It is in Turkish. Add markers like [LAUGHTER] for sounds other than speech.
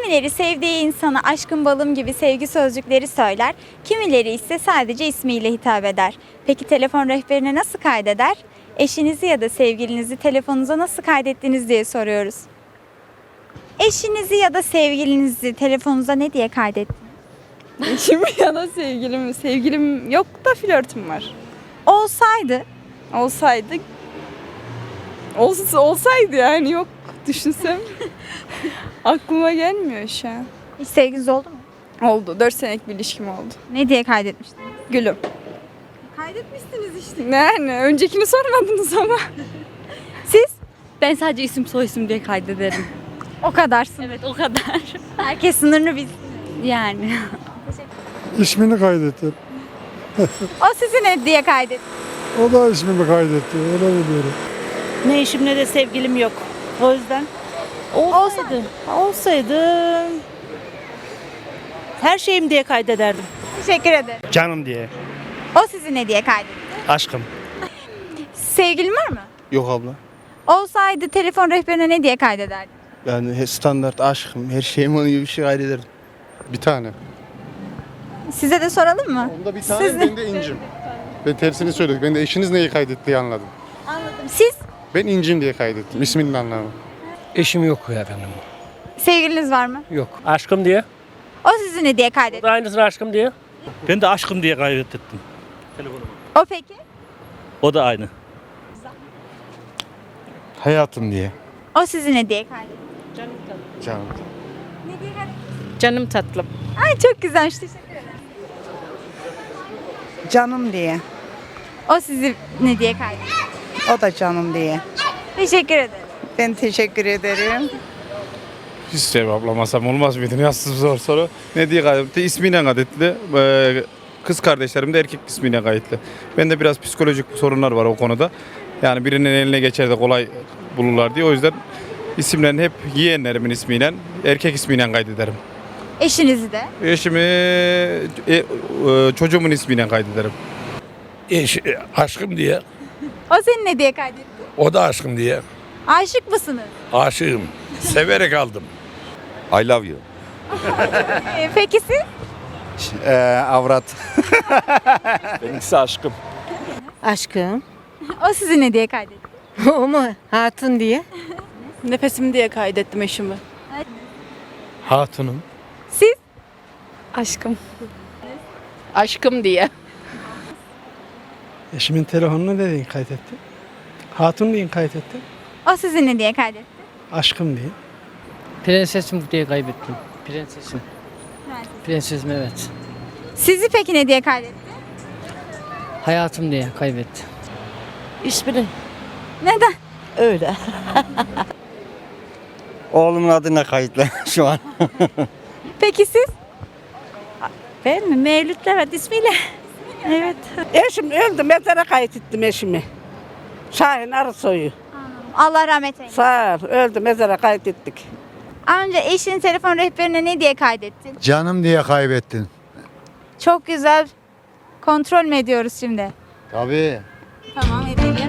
Kimileri sevdiği insana aşkın balım gibi sevgi sözcükleri söyler, kimileri ise sadece ismiyle hitap eder. Peki telefon rehberine nasıl kaydeder? Eşinizi ya da sevgilinizi telefonunuza nasıl kaydettiniz diye soruyoruz. Eşinizi ya da sevgilinizi telefonunuza ne diye kaydettiniz? Eşim ya da sevgilim. Sevgilim yok da flörtüm var. Olsaydı Olsaydı olsa, olsaydı yani yok düşünsem aklıma gelmiyor şu an. hiç sevginiz oldu mu? Oldu. 4 senelik bir ilişkim oldu. Ne diye kaydetmiştiniz? Gülüm. Kaydetmişsiniz işte. Yani öncekini sormadınız ama. [LAUGHS] Siz? Ben sadece isim soy isim diye kaydederim. O kadarsın. Evet o kadar. Herkes sınırını bilsin. Yani. [LAUGHS] İsmini kaydetti. [LAUGHS] O sizi ne diye kaydetti? O da ismini kaydetti. Öyle biliyorum. Ne işim ne de sevgilim yok. O yüzden olsaydı, olsaydı her şeyim diye kaydederdim. Teşekkür ederim. Canım diye. O sizi ne diye kaydetti? Aşkım. [LAUGHS] Sevgilin var mı? Yok abla. Olsaydı telefon rehberine ne diye kaydederdin? Yani he- standart aşkım. Her şeyim onun gibi bir şey kaydederdim. Bir tane. Size de soralım mı? Onda bir tane, Siz- ben de incim. Ben tersini söyledik. Ben de eşiniz neyi kaydetti diye anladım. Anladım. Siz Ben incim diye kaydettim. İsminin anlamı. Eşim yok efendim. sevgiliniz var mı? Yok. Aşkım diye. O sizi ne diye O kaydetti? da aynısını aşkım diye. Ben de aşkım diye kaydettim. O peki? O da aynı. Hayatım diye. O sizi ne diye kaydetti? Canım. Ne diye kaydetti? Canım tatlım. Ay çok güzelmiş. Teşekkür ederim. Canım diye. O sizi ne diye kaydetti? O da canım diye. Teşekkür ederim. Ben teşekkür ederim. Hiç cevaplamasam olmaz mıydı? Nasıl zor soru. Ne diye kaydetti? İsmiyle kaydetti. Ee, kız kardeşlerim de erkek ismiyle kayıtlı. Bende biraz psikolojik sorunlar var o konuda. Yani birinin eline geçer de kolay bulurlar diye. O yüzden isimlerini hep yeğenlerimin ismiyle, erkek ismiyle kaydederim. Eşinizi de. Eşimi e, e, çocuğumun ismiyle kaydederim. Eş, aşkım diye. O seni ne diye kaydetti? O da aşkım diye. Aşık mısınız? Aşığım. [LAUGHS] Severek aldım. I love you. Ee, peki siz? Ee, avrat. [LAUGHS] Benimkisi aşkım. Aşkım. O sizi ne diye kaydetti? [LAUGHS] o mu? Hatun diye. Nefesim diye kaydettim eşimi. Hatunum. Siz? Aşkım. Aşkım diye. Eşimin telefonunu ne diye kaydetti? Hatun diye kaydetti. O sizi ne diye kaydetti? Aşkım diye. Prensesim diye kaybettim. Prensesim. Prensesim evet. Sizi peki ne diye kaydetti? Hayatım diye kaybetti. İsmini Neden? öyle. [LAUGHS] Oğlumun adına kayıtlı [LAUGHS] şu an. Peki siz? Ben mi? Mevlüt Levent ismiyle. Evet. Eşim öldü. Mezara kaydettim eşimi. Şahin Arısoy'u. Allah rahmet eylesin. Sağ ol. Öldü. Mezara kaydettik. Önce eşinin telefon rehberine ne diye kaydettin? Canım diye kaybettin. Çok güzel. Kontrol mü ediyoruz şimdi? Tabii. Tamam edelim.